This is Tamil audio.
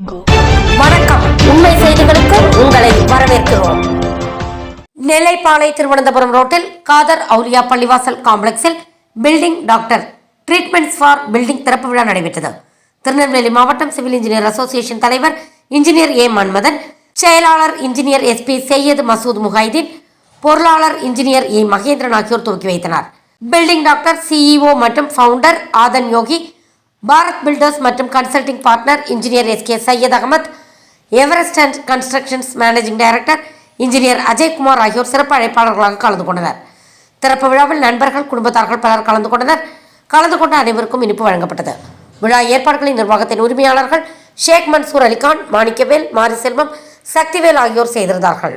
வணக்கம். உண்மை செய்திகளுக்கு உங்களை வரவேற்கிறோம். நெல்லைப்பாளை திருவனந்தபுரம் ரோட்டில் காதர் அவுலியா பள்ளிவாசல் காம்ப்ளெக்ஸில் Building Doctor. Treatments for building திறப்பு விழா நடைபெற்றது. திருநெல்வேலி மாவட்டம் சிவில் இன்ஜினியர் அசோசியேஷன் தலைவர் இன்ஜினியர் ஏ மன்மதன் செயலாளர் engineer S P Syed Masood Mohideen பொருளாளர் இன்ஜினியர் ஏ மகேந்திரன் ஆகியோர் துவக்கி வைத்தனர். பில்டிங் டாக்டர் சிஇஓ மற்றும் ஃபவுண்டர் ஆதன் யோகி பாரத் பில்டர்ஸ் மற்றும் consulting partner engineer S K Syed Ahmed Everest and constructions managing director engineer Ajaykumar ஆகியோர் சிறப்பு அழைப்பாளர்களாக கலந்து கொண்டனர். திறப்பு விழாவில் நண்பர்கள் குடும்பத்தார்கள் பலர் கலந்து கொண்டனர். கலந்து கொண்ட அனைவருக்கும் இனிப்பு வழங்கப்பட்டது. விழா ஏற்பாடுகளின் நிர்வாகத்தின் உரிமையாளர்கள் ஷேக் மன்சூர் அலிகான் மாணிக்கவேல் மாரிசெல்வம் சக்திவேல் ஆகியோர் செய்திருந்தார்கள்.